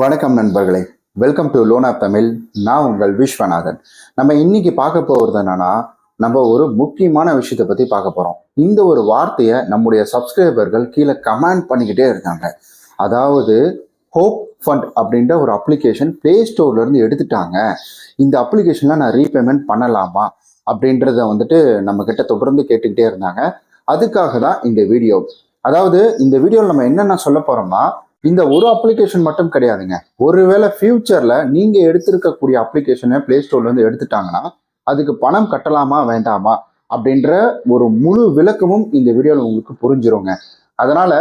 வணக்கம் நண்பர்களே. Welcome to loan of Tamil நான் உங்கள் விஸ்வநாதன். நம்ம இன்னைக்கு பார்க்க போகிறது என்னன்னா நம்ம ஒரு முக்கியமான விஷயத்தை பற்றி பார்க்க போகிறோம் இந்த ஒரு வார்த்தையை நம்முடைய சப்ஸ்கிரைபர்கள் கீழே கமெண்ட் பண்ணிக்கிட்டே இருக்காங்க. அதாவது ஹோப் ஃபண்ட் அப்படின்ற ஒரு அப்ளிகேஷன் ப்ளே ஸ்டோர்லேருந்து எடுத்துட்டாங்க. இந்த அப்ளிகேஷன்லாம் நான் ரீபேமெண்ட் பண்ணலாமா அப்படின்றத வந்துட்டு நம்ம கிட்ட தொடர்ந்து கேட்டுக்கிட்டே இருந்தாங்க. அதுக்காக தான் இந்த வீடியோ அதாவது இந்த வீடியோவில் நம்ம என்னென்ன சொல்ல போகிறோம்னா இந்த ஒரு அப்ளிகேஷன் மட்டும் கிடையாதுங்க. ஒருவேளை ஃபியூச்சர்ல நீங்க எடுத்திருக்கக்கூடிய அப்ளிகேஷனை பிளே ஸ்டோர்ல இருந்து எடுத்துட்டாங்கன்னா அதுக்கு பணம் கட்டலாமா வேண்டாமா அப்படின்ற ஒரு முழு விளக்கமும் இந்த வீடியோவில் உங்களுக்கு புரிஞ்சிருங்க. அதனால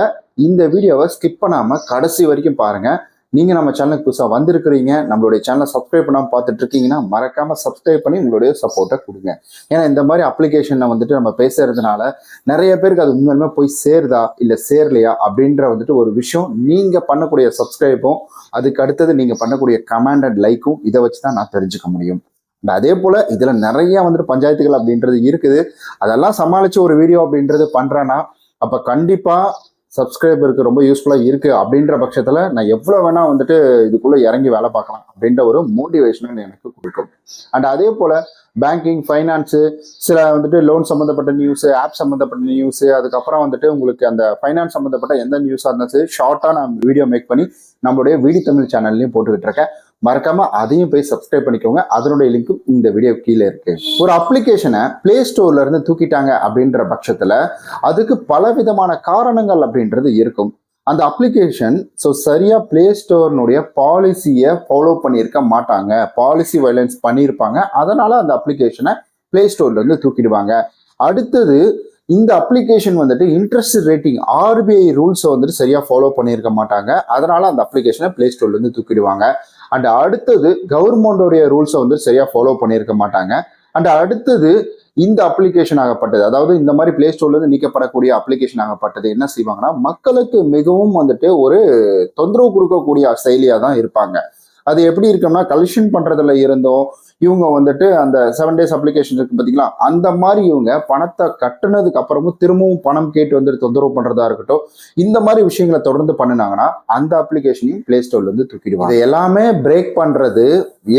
இந்த வீடியோவை ஸ்கிப் பண்ணாம கடைசி வரைக்கும் பாருங்க. நீங்கள் நம்ம சேனலுக்கு புதுசாக வந்திருக்கிறீங்க நம்மளுடைய சேனலை சப்ஸ்கிரைப் பண்ணாமல் பார்த்துட்டு இருக்கீங்கன்னா மறக்காமல் சப்ஸ்கிரைப் பண்ணி உங்களுடைய சப்போர்ட்டை கொடுங்க. ஏன்னா இந்த மாதிரி அப்ளிகேஷனில் வந்துட்டு நம்ம பேசுறதுனால நிறைய பேருக்கு அது உண்மையுமே போய் சேருதா இல்லை சேரலையா அப்படின்ற வந்துட்டு ஒரு விஷயம் நீங்கள் பண்ணக்கூடிய சப்ஸ்கிரைப்பும் அதுக்கு அடுத்தது நீங்கள் பண்ணக்கூடிய கமெண்ட் அண்ட் லைக்கும் இதை வச்சு தான் நான் தெரிஞ்சுக்க முடியும். அதே போல இதுல நிறைய வந்துட்டு பஞ்சாயத்துகள் அப்படின்றது இருக்குது. அதெல்லாம் சமாளிச்சு ஒரு வீடியோ அப்படின்றது பண்றேன்னா அப்ப கண்டிப்பா சப்ஸ்கிரைபருக்கு ரொம்ப யூஸ்ஃபுல்லாக இருக்குது அப்படின்ற பட்சத்தில் நான் எவ்வளோ வேணால் வந்துட்டு இதுக்குள்ளே இறங்கி வேலை பார்க்கலாம் அப்படின்ற ஒரு மோட்டிவேஷனும் எனக்கு கொடுக்கும். அண்ட் அதே போல பேங்கிங் ஃபைனான்ஸு சில வந்துட்டு லோன் சம்மந்தப்பட்ட நியூஸு ஆப் சம்மந்தப்பட்ட நியூஸு அதுக்கப்புறம் வந்துட்டு உங்களுக்கு அந்த ஃபைனான்ஸ் சம்மந்தப்பட்ட எந்த நியூஸாக இருந்தாலும் சரி ஷார்ட்டாக நான் வீடியோ மேக் பண்ணி நம்மளுடைய வீடி தமிழ் சேனல்லையும் போட்டுக்கிட்டு இருக்கேன். மறக்காம அதையும் போய் சப்ஸ்கிரைப் பண்ணிக்கோங்க. அதனுடைய லிங்க்கும் இந்த வீடியோ கீழே இருக்கு. ஒரு அப்ளிகேஷனை பிளே ஸ்டோர்ல இருந்து தூக்கிட்டாங்க அப்படின்ற பட்சத்துல அதுக்கு பல விதமான காரணங்கள் அப்படின்றது இருக்கும். அந்த அப்ளிகேஷன் ஸோ சரியாக பிளே ஸ்டோர்னுடைய பாலிசியை ஃபாலோ பண்ணியிருக்க மாட்டாங்க. பாலிசி வயலன்ஸ் பண்ணியிருப்பாங்க. அதனால அந்த அப்ளிகேஷனை பிளே ஸ்டோர்லேருந்து தூக்கிடுவாங்க. அடுத்தது இந்த அப்ளிகேஷன் வந்துட்டு இன்ட்ரெஸ்ட் ரேட்டிங் ஆர்பிஐ ரூல்ஸை வந்துட்டு சரியாக ஃபாலோ பண்ணியிருக்க மாட்டாங்க. அதனால அந்த அப்ளிகேஷனை பிளே ஸ்டோர்லேருந்து தூக்கிடுவாங்க. அண்ட் அடுத்தது கவர்மெண்டோடைய ரூல்ஸை வந்து சரியாக ஃபாலோ பண்ணியிருக்க மாட்டாங்க. அண்ட் அடுத்தது இந்த அப்ளிகேஷன் ஆகப்பட்டது. அதாவது இந்த மாதிரி பிளே ஸ்டோர்ல இருந்து நீக்கப்படக்கூடிய அப்ளிகேஷன் ஆகப்பட்டது. என்ன செய்வாங்கன்னா மக்களுக்கு மிகவும் வந்துட்டு ஒரு தொந்தரவு கொடுக்கக்கூடிய செயலியா தான் இருப்பாங்க. அது எப்படி இருக்கும்னா கலெக்ஷன் பண்றதுல இருந்தும் இவங்க வந்துட்டு அந்த செவன் டேஸ் அப்ளிகேஷன் இருக்கு பாத்தீங்களா? அந்த மாதிரி இவங்க பணத்தை கட்டினதுக்கு அப்புறமும் திரும்பவும் பணம் கேட்டு வந்துட்டு தொந்தரவு பண்றதா இருக்கட்டும் இந்த மாதிரி விஷயங்களை தொடர்ந்து பண்ணினாங்கன்னா அந்த அப்ளிகேஷனையும் பிளே ஸ்டோர்ல இருந்து தூக்கிடுவாங்க. இது எல்லாமே பிரேக் பண்றது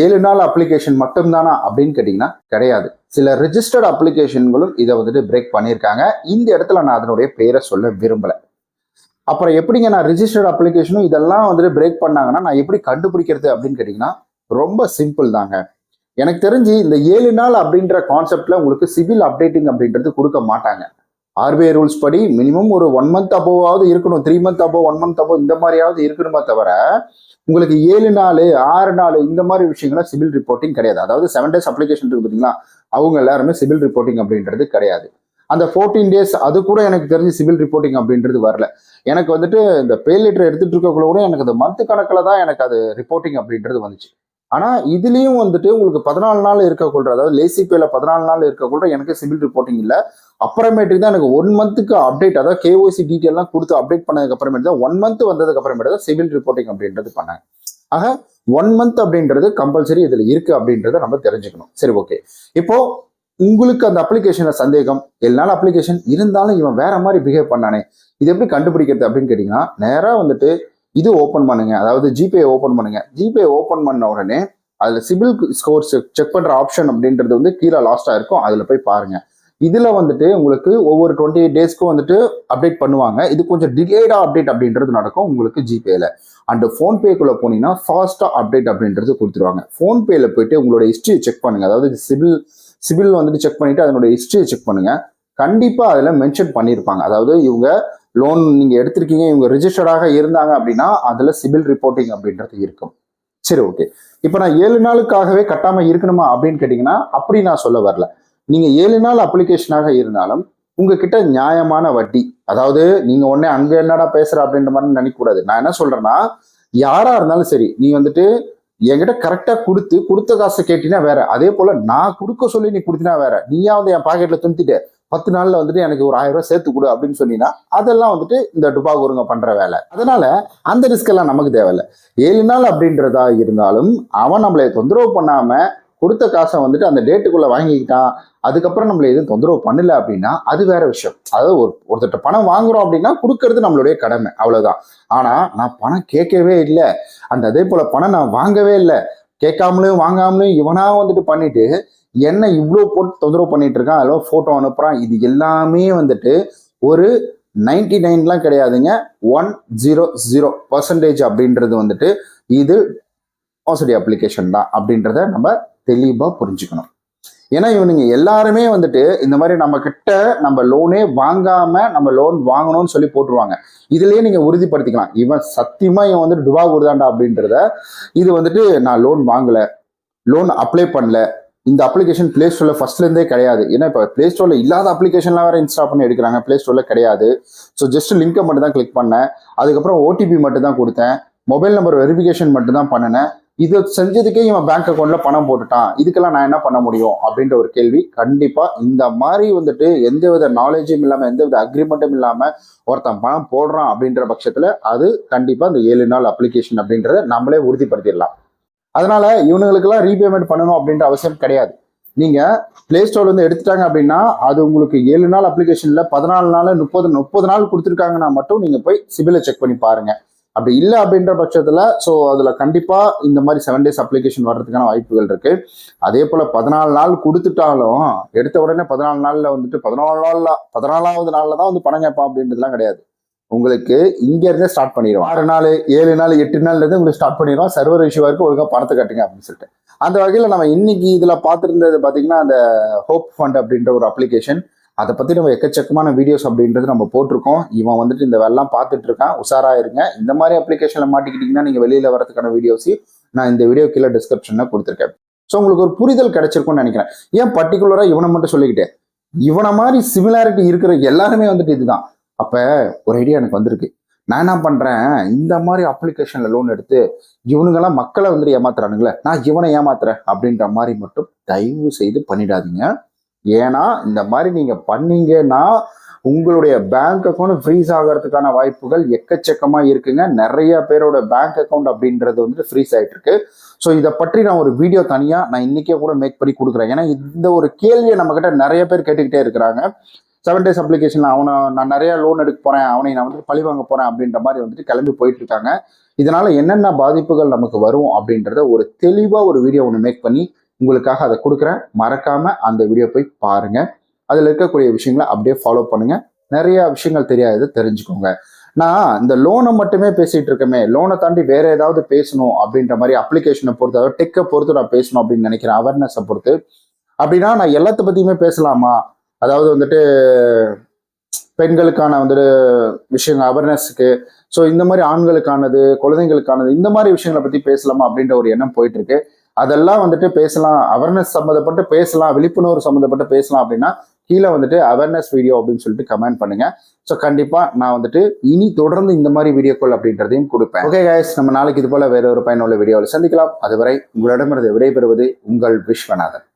ஏழு நாள் அப்ளிகேஷன் மட்டும்தானா அப்படின்னு கேட்டீங்கன்னா கிடையாது. சில ரிஜிஸ்டர்ட் அப்ளிகேஷன்களும் இதை வந்துட்டு பிரேக் பண்ணியிருக்காங்க. இந்த இடத்துல நான் அதனுடைய பேரை சொல்ல விரும்பலை. அப்புறம் எப்படிங்க நான் ரிஜிஸ்டர்ட் அப்ளிகேஷனும் இதெல்லாம் வந்துட்டு பிரேக் பண்ணாங்கன்னா நான் எப்படி கண்டுபிடிக்கிறது அப்படின்னு கேட்டிங்கன்னா ரொம்ப சிம்பிள் தாங்க. எனக்கு தெரிஞ்சு இந்த ஏழு நாள் அப்படின்ற கான்செப்டில் உங்களுக்கு சிவில் அப்டேட்டிங் அப்படின்றது கொடுக்க மாட்டாங்க. ஆர்பிஐ ரூல்ஸ் படி மினிமம் ஒரு ஒன் மந்த் அபோவாவது இருக்கணும். Three month above one month above இந்த மாதிரியாவது இருக்கணுமே தவிர உங்களுக்கு ஏழு நாள் ஆறு நாள் இந்த மாதிரி விஷயங்கள்லாம் சிவில் ரிப்போர்ட்டிங் கிடையாது. அதாவது செவன் டேஸ் அப்ளிகேஷன் இருக்கு பார்த்தீங்களா அவங்க எல்லாருமே சிவில் ரிப்போர்ட்டிங் அப்படின்றது கிடையாது. அந்த ஃபோர்டீன் டேஸ் அது கூட எனக்கு தெரிஞ்சு சிவில் ரிப்போர்ட்டிங் அப்படின்றது வரல. எனக்கு வந்துட்டு இந்த பே லெட்டர் எடுத்துட்டு இருக்கக்குள்ள கூட எனக்கு அந்த மந்த் கணக்கில் தான் எனக்கு அது ரிப்போர்ட்டிங் அப்படின்றது வந்துச்சு. ஆனால் இதுலேயும் வந்துட்டு உங்களுக்கு பதினாலு நாள் இருக்கக்கூட அதாவது லேசி பேல பதினாலு நாள் இருக்கக்கூட எனக்கு சிவில் ரிப்போர்ட்டிங் இல்லை. அப்புறமேட்டுக்கு தான் எனக்கு ஒன் மந்த்துக்கு அப்டேட் அதாவது கேஓசி டீட்டெயிலாம் கொடுத்து அப்டேட் பண்ணதுக்கு அப்புறமேட்டு தான் ஒன் மந்த் வந்ததுக்கு அப்புறமேட்டு தான் சிவில் ரிப்போர்ட்டிங் அப்படின்றது பண்ணாங்க ஆக ஒன் மந்த் அப்படின்றது கம்பல்சரி இதில் இருக்கு அப்படின்றத நம்ம தெரிஞ்சுக்கணும். சரி ஓகே இப்போ உங்களுக்கு அந்த அப்ளிகேஷன்ல சந்தேகம் எல்லா அப்ளிகேஷன் இருந்தாலும் இவன் வேற மாதிரி பிஹேவ் பண்ணானே இது எப்படி கண்டுபிடிக்கிறது அப்படின்னு கேட்டீங்கன்னா நேராக வந்துட்டு இது ஓப்பன் பண்ணுங்க. அதாவது ஜிபே ஓப்பன் பண்ணுங்க. ஜிபே ஓப்பன் பண்ண உடனே அதுல சிபில் ஸ்கோர் செக் பண்ற ஆப்ஷன் அப்படின்றது வந்து கீழே லாஸ்டா இருக்கும். அதுல போய் பாருங்க. இதுல வந்துட்டு உங்களுக்கு ஒவ்வொரு டுவெண்ட்டி எயிட் டேஸ்க்கும் வந்துட்டு அப்டேட் பண்ணுவாங்க. இது கொஞ்சம் டிலேடா அப்டேட் அப்படின்றது நடக்கும் உங்களுக்கு ஜிபேல அண்ட் ஃபோன்பேக்குள்ளே போனீங்கன்னா ஃபாஸ்டா அப்டேட் அப்படின்றது கொடுத்துருவாங்க. ஃபோன்பேல போயிட்டு உங்களோட ஹிஸ்டரியை செக் பண்ணுங்க. அதாவது சிபில் சிபில் வந்துட்டு செக் பண்ணிட்டு அதனுடைய ஹிஸ்டரியை செக் பண்ணுங்க. கண்டிப்பாக அதில் மென்ஷன் பண்ணியிருப்பாங்க அதாவது இவங்க லோன் நீங்கள் எடுத்திருக்கீங்க இவங்க ரிஜிஸ்டர்டாக இருந்தாங்க அப்படின்னா அதில் சிபில் ரிப்போர்ட்டிங் அப்படின்றது இருக்கும். சரி ஓகே இப்போ நான் ஏழு நாளுக்காகவே கட்டாமல் இருக்கணுமா அப்படின்னு கேட்டிங்கன்னா அப்படி நான் சொல்ல வரல. நீங்கள் ஏழு நாள் அப்ளிகேஷனாக இருந்தாலும் உங்ககிட்ட நியாயமான வட்டி அதாவது நீங்கள் உடனே அங்கே என்னடா பேசுகிற அப்படின்ற மாதிரி நினைக்கக்கூடாது. நான் என்ன சொல்கிறேன்னா யாராக இருந்தாலும் சரி நீ வந்துட்டு என்கிட்ட கரெக்டாக கொடுத்து கொடுத்த காசை கேட்டினா வேற. அதே போல் நான் கொடுக்க சொல்லி நீ கொடுத்தினா வேற. நீயா வந்து என் பாக்கெட்டில் துணித்திட்டு பத்து நாள்ல வந்துட்டு எனக்கு ஒரு ஆயிரம் ரூபாய் சேர்த்து கொடு அப்படின்னு சொன்னீங்கன்னா அதெல்லாம் வந்துட்டு இந்த டுபா குருங்க பண்ற வேலை. அதனால அந்த ரிஸ்க் எல்லாம் நமக்கு தேவையில்லை. ஏழு நாள் அப்படின்றதா இருந்தாலும் அவன் நம்மளை தொந்தரவு பண்ணாம கொடுத்த காசை வந்துட்டு அந்த டேட்டுக்குள்ள வாங்கிக்கிட்டான். அதுக்கப்புறம் நம்மள எதுவும் தொந்தரவு பண்ணல அப்படின்னா அது வேற விஷயம். அதாவது ஒரு ஒருத்தட்ட பணம் வாங்குறோம் அப்படின்னா கொடுக்கறது நம்மளுடைய கடமை. அவ்வளவுதான். ஆனா நான் பணம் கேட்கவே இல்லை. அந்த அதே போல பணம் நான் வாங்கவே இல்லை. கேட்காமலும் வாங்காமலும் இவனா வந்துட்டு பண்ணிட்டு என்ன இவ்வளோ போட்டு தொந்தரவு பண்ணிட்டு இருக்கான் அதில் ஃபோட்டோ அனுப்புகிறான் இது எல்லாமே வந்துட்டு ஒரு நைன்டி நைன்லாம் கிடையாதுங்க. ஒன் ஜீரோ ஜீரோ பர்சன்டேஜ் அப்படின்றது வந்துட்டு இது மோசடி அப்ளிகேஷன் தான் அப்படின்றத நம்ம தெளிவாக புரிஞ்சுக்கணும். ஏன்னா இவனுங்க எல்லாருமே வந்துட்டு இந்த மாதிரி நம்ம கிட்ட நம்ம லோனே வாங்காம நம்ம லோன் வாங்கணும்னு சொல்லி போட்டுருவாங்க. இதுலயே நீங்க உறுதிப்படுத்திக்கலாம். இவன் சத்தியமா இவன் வந்துட்டு டுபா கொடுதாண்டா அப்படின்றத. இது வந்துட்டு நான் லோன் வாங்கல. லோன் அப்ளை பண்ணல. இந்த அப்ளிகேஷன் பிளே ஸ்டோரில் ஃபர்ஸ்ட்லேருந்தே கிடையாது. ஏன்னா இப்போ பிளே ஸ்டோரில் இல்லாத அப்ளிகேஷன்லாம் வேறு இன்ஸ்டால் பண்ணி எடுக்கிறாங்க. பிளே ஸ்டோரில் கிடையாது. ஸோ ஜஸ்ட் லிங்கை மட்டும் தான் கிளிக் பண்ணேன். அதுக்கப்புறம் ஓடிபி மட்டும் தான் கொடுத்தேன். மொபைல் நம்பர் வெரிஃபிகேஷன் மட்டும் தான் பண்ணினேன். இது செஞ்சதுக்கே இவன் பேங்க் அக்கௌண்ட்ல பணம் போட்டுட்டான். இதுக்கெல்லாம் நான் என்ன பண்ண முடியும்? அப்படின்ற ஒரு கேள்வி. கண்டிப்பா இந்த மாதிரி வந்துட்டு எந்த வித நாலேஜும் இல்லாம எந்தவித அக்ரிமெண்ட்டும் இல்லாம ஒருத்தன் பணம் போடுறான் அப்படின்ற பட்சத்துல அது கண்டிப்பா அந்த ஏழு நாள் அப்ளிகேஷன் அப்படின்றத நம்மளே உறுதிப்படுத்திடலாம். அதனால இவனுங்களுக்கெல்லாம் ரீபேமெண்ட் பண்ணணும் அப்படின்ற அவசியம் கிடையாது. நீங்க பிளே ஸ்டோர்ல இருந்து எடுத்துட்டாங்க அப்படின்னா அது உங்களுக்கு ஏழு நாள் அப்ளிகேஷன்ல பதினாலு நாள் முப்பது முப்பது நாள் கொடுத்துருக்காங்கன்னா மட்டும் நீங்க போய் சிபிலை செக் பண்ணி பாருங்க. அப்படி இல்லை அப்படின்ற பட்சத்தில் ஸோ அதில் கண்டிப்பாக இந்த மாதிரி செவன் டேஸ் அப்ளிகேஷன் வர்றதுக்கான வாய்ப்புகள் இருக்கு. அதே போல் பதினாலு நாள் கொடுத்துட்டாலும் எடுத்த உடனே பதினாலு நாளில் வந்துட்டு பதினாலு நாளில் பதினாலாவது நாளில் தான் வந்து பணம் கேட்பான் அப்படின்றதுலாம் கிடையாது. உங்களுக்கு இங்கேருந்தே ஸ்டார்ட் பண்ணிடுவோம். ஆறு நாள் ஏழு நாள் எட்டு நாள்லேருந்து உங்களுக்கு ஸ்டார்ட் பண்ணிடுவோம். சர்வர் இஷ்யூவாக இருக்குது ஒழுங்காக பணத்தை கட்டுங்க அப்படின்னு சொல்லிட்டு. அந்த வகையில் நம்ம இன்னைக்கு இதில் பார்த்துருந்தது பார்த்தீங்கன்னா அந்த ஹோப் ஃபண்ட் அப்படின்ற ஒரு அப்ளிகேஷன் அதை பற்றி நம்ம எக்கச்சக்கமான வீடியோஸ் அப்படின்றது நம்ம போட்டிருக்கோம். இவன் வந்துட்டு இந்த வெள்ளம் பார்த்துட்டு இருக்கான். உஷாராக இருங்க. இந்த மாதிரி அப்ளிகேஷனில் மாட்டிக்கிட்டிங்கன்னா நீங்கள் வெளியில் வரதுக்கான வீடியோஸ் நான் இந்த வீடியோ கீழே டிஸ்கிரிப்ஷனில் கொடுத்துருக்கேன். ஸோ உங்களுக்கு ஒரு புரிதல் கிடைச்சிருக்கும்னு நினைக்கிறேன். ஏன் பர்டிகுலராக இவனை மட்டும் சொல்லிக்கிட்டேன்? இவனை மாதிரி சிமிலாரிட்டி இருக்கிற எல்லாருமே வந்துட்டு இதுதான். அப்ப ஒரு ஐடியா எனக்கு வந்திருக்கு. நான் என்ன பண்றேன்? இந்த மாதிரி அப்ளிகேஷன்ல லோன் எடுத்து இவனுங்கெல்லாம் மக்களை வந்துட்டு ஏமாத்துறானுங்களே நான் இவனை ஏமாத்துறேன் அப்படின்ற மாதிரி மட்டும் தயவு செய்து பண்ணிடாதீங்க. ஏன்னா இந்த மாதிரி நீங்க பண்ணீங்கன்னா உங்களுடைய பேங்க் அக்கௌண்ட் ஃப்ரீஸ் ஆகிறதுக்கான வாய்ப்புகள் எக்கச்சக்கமா இருக்குங்க. நிறைய பேரோட பேங்க் அக்கௌண்ட் அப்படின்றது வந்துட்டு ஃப்ரீஸ் ஆயிட்டு இருக்கு ஸோ இதை பற்றி நான் ஒரு வீடியோ தனியா நான் இன்னைக்கே கூட மேக் பண்ணி கொடுக்குறேன். ஏன்னா இந்த ஒரு கேள்வியை நம்ம கிட்ட நிறைய பேர் கேட்டுக்கிட்டே இருக்கிறாங்க. செவன் டேஸ் அப்ளிகேஷன் அவனை நான் நிறைய லோன் எடுக்க போறேன் அவனை நான் வந்துட்டு பழி வாங்க போறேன் அப்படின்ற மாதிரி வந்துட்டு கிளம்பி போயிட்டு இருக்காங்க. இதனால என்னென்ன பாதிப்புகள் நமக்கு வரும் அப்படின்றத ஒரு தெளிவா ஒரு வீடியோ ஒன்று மேக் பண்ணி உங்களுக்காக அதை கொடுக்குறேன். மறக்காம அந்த வீடியோ போய் பாருங்க. அதில் இருக்கக்கூடிய விஷயங்களை அப்படியே ஃபாலோ பண்ணுங்க. நிறைய விஷயங்கள் தெரியாதது தெரிஞ்சுக்கோங்க. நான் இந்த லோனை மட்டுமே பேசிட்டு இருக்கமே. லோனை தாண்டி வேற ஏதாவது பேசணும் அப்படின்ற மாதிரி அப்ளிகேஷனை பொறுத்து அதாவது டெக்கை பொறுத்து நான் பேசணும் அப்படின்னு நினைக்கிறேன் அவேர்னஸை பொறுத்து. அப்படின்னா நான் எல்லாத்த பத்தியுமே பேசலாமா? அதாவது வந்துட்டு பெண்களுக்கான வந்துட்டு விஷயங்கள் அவேர்னஸ்க்கு ஸோ இந்த மாதிரி ஆண்களுக்கானது குழந்தைங்களுக்கானது இந்த மாதிரி விஷயங்களை பற்றி பேசலாமா அப்படின்ற ஒரு எண்ணம் போயிட்டு இருக்கு அதெல்லாம் வந்துட்டு பேசலாம் அவேர்னஸ் சம்மந்தப்பட்டு பேசலாம் விழிப்புணர்வு சம்மந்தப்பட்டு பேசலாம் அப்படின்னா கீழே வந்துட்டு அவேர்னஸ் வீடியோ அப்படின்னு சொல்லிட்டு கமெண்ட் பண்ணுங்க. ஸோ கண்டிப்பாக நான் வந்துட்டு இனி தொடர்ந்து இந்த மாதிரி வீடியோக்கள் அப்படின்றதையும் கொடுப்பேன். ஓகே கைஸ் நம்ம நாளைக்கு இது போல வேற ஒரு பயனுள்ள வீடியோவில் சந்திக்கலாம். அதுவரை உங்களிடமிருந்து விடைபெறுவது உங்கள் விஸ்வநாதன்.